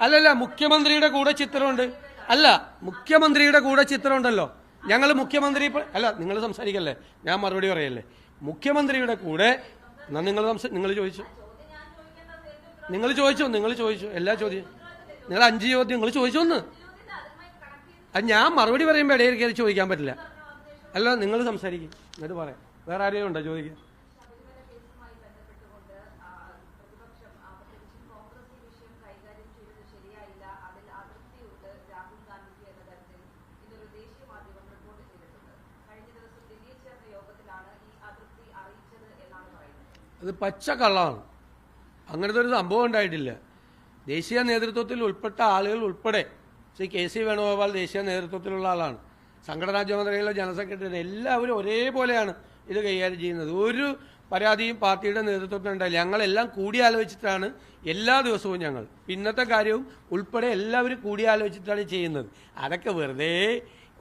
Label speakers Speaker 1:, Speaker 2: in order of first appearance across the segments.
Speaker 1: അല്ലല്ല മുഖ്യമന്ത്രിയുടെ കൂടെ ചിത്രമുണ്ട്. അല്ല മുഖ്യമന്ത്രിയുടെ കൂടെ ചിത്രമുണ്ടല്ലോ. ഞങ്ങൾ മുഖ്യമന്ത്രി അല്ല നിങ്ങൾ സംസാരിക്കല്ലേ? ഞാൻ മറുപടി പറയല്ലേ? മുഖ്യമന്ത്രിയുടെ കൂടെ എന്നാൽ നിങ്ങൾ നിങ്ങൾ ചോദിച്ചു. നിങ്ങൾ ചോദിച്ചു നിങ്ങൾ ചോദിച്ചു. എല്ലാ ചോദ്യം നിങ്ങൾ അഞ്ച് ചോദ്യം നിങ്ങൾ ചോദിച്ചു ഒന്ന്. അത് ഞാൻ മറുപടി പറയുമ്പോൾ ഇടയിൽ കയറി ചോദിക്കാൻ പറ്റില്ല. അല്ല നിങ്ങൾ സംസാരിക്കും. എന്നിട്ട് പറയാം. വേറെ ആരെയും ഉണ്ടോ ചോദിക്കാൻ? അത് പച്ച കള്ളാണ് അങ്ങനത്തെ ഒരു സംഭവം ഉണ്ടായിട്ടില്ല. ദേശീയ നേതൃത്വത്തിൽ ഉൾപ്പെട്ട ആളുകൾ ഉൾപ്പെടെ ശ്രീ കെ സി വേണുഗോപാൽ ദേശീയ നേതൃത്വത്തിലുള്ള ആളാണ്. സംഘടനാ ചുമതലയിലെ ജനറൽ എല്ലാവരും ഒരേപോലെയാണ് ഇത് കൈകാര്യം ചെയ്യുന്നത്. ഒരു പരാതിയും പാർട്ടിയുടെ നേതൃത്വത്തിൽ ഉണ്ടായില്ല. ഞങ്ങളെല്ലാം കൂടിയാലോചിച്ചിട്ടാണ് എല്ലാ ദിവസവും ഞങ്ങൾ. പിന്നത്തെ കാര്യവും ഉൾപ്പെടെ എല്ലാവരും കൂടിയാലോചിച്ചിട്ടാണ് ചെയ്യുന്നത്. അതൊക്കെ വെറുതെ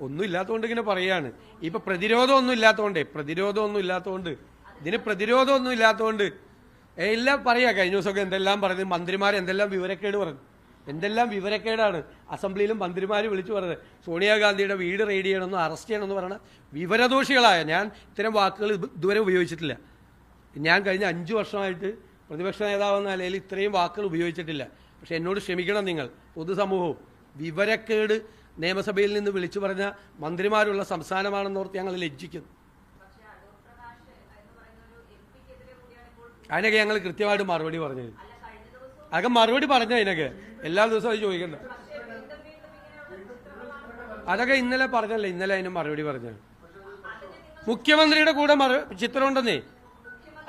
Speaker 1: ഒന്നും ഇല്ലാത്തതുകൊണ്ട് ഇങ്ങനെ പറയുകയാണ് ഇപ്പം പ്രതിരോധമൊന്നും ഇല്ലാത്തതുകൊണ്ടേ പ്രതിരോധമൊന്നും ഇല്ലാത്തതുകൊണ്ട് ഇതിന് പ്രതിരോധമൊന്നും ഇല്ലാത്തതുകൊണ്ട് എല്ലാം പറയാ. കഴിഞ്ഞ ദിവസമൊക്കെ എന്തെല്ലാം പറഞ്ഞ് മന്ത്രിമാർ എന്തെല്ലാം വിവരക്കേട് പറഞ്ഞു. എന്തെല്ലാം വിവരക്കേടാണ് അസംബ്ലിയിലും മന്ത്രിമാർ വിളിച്ചു പറഞ്ഞത്. സോണിയാഗാന്ധിയുടെ വീട് റെയ്ഡ് ചെയ്യണമെന്ന് അറസ്റ്റ് ചെയ്യണമെന്ന് പറയണ വിവരദോഷികളായ ഞാൻ ഇത്തരം വാക്കുകൾ ഇതുവരെ ഉപയോഗിച്ചിട്ടില്ല. ഞാൻ കഴിഞ്ഞ അഞ്ച് വർഷമായിട്ട് പ്രതിപക്ഷ നേതാവെന്ന നിലയിൽ ഇത്രയും വാക്കുകൾ ഉപയോഗിച്ചിട്ടില്ല. പക്ഷെ എന്നോട് ക്ഷമിക്കണം നിങ്ങൾ പൊതുസമൂഹവും. വിവരക്കേട് നിയമസഭയിൽ നിന്ന് വിളിച്ചു പറഞ്ഞ മന്ത്രിമാരുള്ള സംസ്ഥാനമാണെന്നോർത്ത് ഞങ്ങൾ ലജ്ജിക്കുന്നു. അതിനൊക്കെ ഞങ്ങൾ കൃത്യമായിട്ട് മറുപടി പറഞ്ഞു അതൊക്കെ മറുപടി പറഞ്ഞ അതിനൊക്കെ. എല്ലാ ദിവസവും അത് ചോദിക്കണ്ട. അതൊക്കെ ഇന്നലെ പറഞ്ഞല്ലേ? ഇന്നലെ അതിന് മറുപടി പറഞ്ഞു മുഖ്യമന്ത്രിയുടെ കൂടെ മറു ചിത്രമുണ്ടെന്നേ.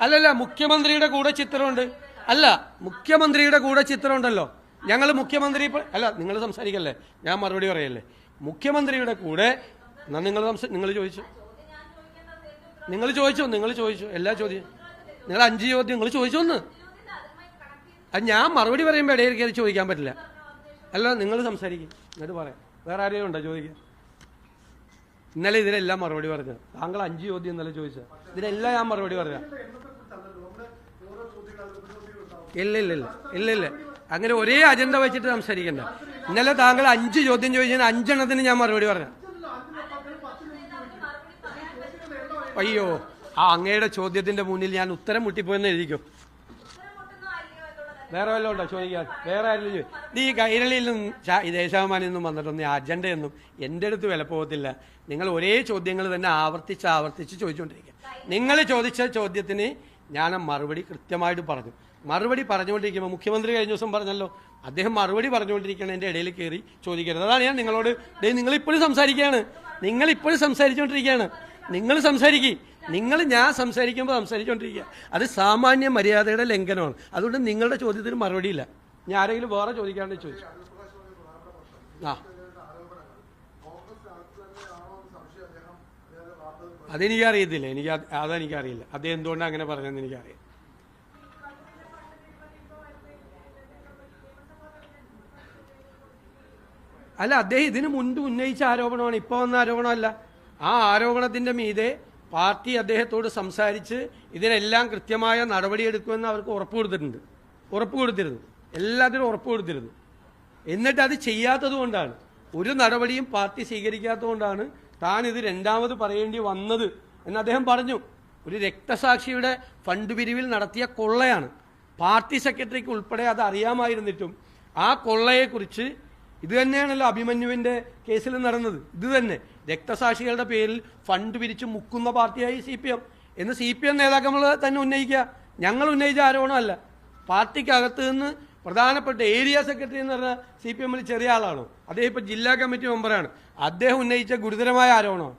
Speaker 1: അല്ലല്ല മുഖ്യമന്ത്രിയുടെ കൂടെ ചിത്രമുണ്ട്. അല്ല മുഖ്യമന്ത്രിയുടെ കൂടെ ചിത്രമുണ്ടല്ലോ. ഞങ്ങൾ മുഖ്യമന്ത്രി അല്ല നിങ്ങൾ സംസാരിക്കല്ലേ? ഞാൻ മറുപടി പറയല്ലേ? മുഖ്യമന്ത്രിയുടെ കൂടെ എന്നാ നിങ്ങൾ നിങ്ങൾ ചോദിച്ചു. നിങ്ങൾ ചോദിച്ചോ നിങ്ങൾ ചോദിച്ചു. എല്ലാ ചോദ്യം നിങ്ങൾ അഞ്ച് ചോദ്യം നിങ്ങൾ ചോദിച്ചു ഒന്ന്. അത് ഞാൻ മറുപടി പറയുമ്പോൾ ഇടയിൽ കയറി ചോദിക്കാൻ പറ്റില്ല. അല്ല നിങ്ങൾ സംസാരിക്കും. എന്നിട്ട് പറയാം. വേറെ ആരെയും ഉണ്ടോ? ചോദിക്കാൻ ഇന്നലെ ഇതിനെല്ലാം മറുപടി പറഞ്ഞത് താങ്കൾ അഞ്ച് ചോദ്യം ഇന്നലെ ചോദിച്ചത്. ഇതിനെല്ലാം ഞാൻ മറുപടി പറഞ്ഞു ഇല്ല ഇല്ല ഇല്ല ഇല്ല ഇല്ല. അങ്ങനെ ഒരേ അജണ്ട വെച്ചിട്ട് സംസാരിക്കണ്ട. ഇന്നലെ താങ്കൾ അഞ്ച് ചോദ്യം ചോദിച്ചാൽ അഞ്ചെണ്ണത്തിന് ഞാൻ മറുപടി പറഞ്ഞു അയ്യോ. ആ അങ്ങയുടെ ചോദ്യത്തിന്റെ മുന്നിൽ ഞാൻ ഉത്തരം മുട്ടിപ്പോയെന്ന് എഴുതിക്കോ? വേറെ വല്ലതും ഉണ്ടോ? ചോദിക്കാൻ. വേറെ ആരെങ്കിലും നീ കൈരളിയിൽ നിന്നും ദേശാഭിമാനിൽ നിന്നും വന്നിട്ടൊന്നും അജണ്ടയൊന്നും എന്റെ അടുത്ത് വില പോകത്തില്ല. നിങ്ങൾ ഒരേ ചോദ്യങ്ങൾ തന്നെ ആവർത്തിച്ച് ആവർത്തിച്ച് ചോദിച്ചുകൊണ്ടിരിക്കുക. നിങ്ങൾ ചോദിച്ച ചോദ്യത്തിന് ഞാൻ മറുപടി കൃത്യമായിട്ട് പറഞ്ഞു. മറുപടി പറഞ്ഞുകൊണ്ടിരിക്കുമ്പോൾ മുഖ്യമന്ത്രി കഴിഞ്ഞ ദിവസം പറഞ്ഞല്ലോ അദ്ദേഹം മറുപടി പറഞ്ഞുകൊണ്ടിരിക്കുകയാണ് എന്റെ ഇടയിൽ കയറി ചോദിക്കരുത്. അതാണ് ഞാൻ നിങ്ങളോട് നിങ്ങൾ ഇപ്പോഴും സംസാരിക്കുകയാണ്. നിങ്ങൾ ഇപ്പോഴും സംസാരിച്ചുകൊണ്ടിരിക്കുകയാണ്. നിങ്ങൾ സംസാരിക്കും. നിങ്ങൾ ഞാൻ സംസാരിക്കുമ്പോൾ സംസാരിച്ചുകൊണ്ടിരിക്കുക അത് സാമാന്യ മര്യാദയുടെ ലംഘനമാണ്. അതുകൊണ്ട് നിങ്ങളുടെ ചോദ്യത്തിന് മറുപടിയില്ല. ഞാൻ ആരെങ്കിലും വേറെ ചോദിക്കാണ്ട് ചോദിച്ചു. ആ. അതെനിക്കറിയത്തില്ല. എനിക്ക് അത് അതെനിക്കറിയില്ല. അദ്ദേഹം എന്തുകൊണ്ടാണ് അങ്ങനെ പറഞ്ഞതെന്ന് എനിക്കറിയാം അല്ല അദ്ദേഹം ഇതിന് മുൻപ് ഉന്നയിച്ച ആരോപണമാണ്. ഇപ്പോൾ വന്ന ആരോപണമല്ല. ആ ആരോപണത്തിന്റെ മീതെ പാർട്ടി അദ്ദേഹത്തോട് സംസാരിച്ച് ഇതിനെല്ലാം കൃത്യമായ നടപടിയെടുക്കുമെന്ന് അവർക്ക് ഉറപ്പ് കൊടുത്തിട്ടുണ്ട്. ഉറപ്പ് കൊടുത്തിരുന്നു. എല്ലാത്തിനും ഉറപ്പ് കൊടുത്തിരുന്നു. എന്നിട്ട് അത് ചെയ്യാത്തത് കൊണ്ടാണ്. ഒരു നടപടിയും പാർട്ടി സ്വീകരിക്കാത്തത് കൊണ്ടാണ് താൻ ഇത് രണ്ടാമത് പറയേണ്ടി വന്നത് എന്ന് അദ്ദേഹം പറഞ്ഞു. ഒരു രക്തസാക്ഷിയുടെ ഫണ്ട് പിരിവിൽ നടത്തിയ കൊള്ളയാണ്. പാർട്ടി സെക്രട്ടറിക്ക് ഉൾപ്പെടെ അത് അറിയാമായിരുന്നിട്ടും ആ കൊള്ളയെക്കുറിച്ച് ഇത് തന്നെയാണല്ലോ അഭിമന്യുവിന്റെ കേസിൽ നടന്നത്. ഇത് തന്നെ. രക്തസാക്ഷികളുടെ പേരിൽ ഫണ്ട് പിരിച്ച് മുക്കുന്ന പാർട്ടിയായി സി പി എം. എന്ന് സി പി എം നേതാക്കൾ തന്നെ ഉന്നയിക്കുക. ഞങ്ങൾ ഉന്നയിച്ച ആരോപണമല്ല പാർട്ടിക്കകത്ത് നിന്ന് പ്രധാനപ്പെട്ട ഏരിയ സെക്രട്ടറി എന്ന് പറഞ്ഞാൽ സി പി എമ്മിൽ ചെറിയ ആളാണോ? അദ്ദേഹം ഇപ്പോൾ ജില്ലാ കമ്മിറ്റി മെമ്പറാണ്. അദ്ദേഹം ഉന്നയിച്ച ഗുരുതരമായ ആരോപണമാണ്.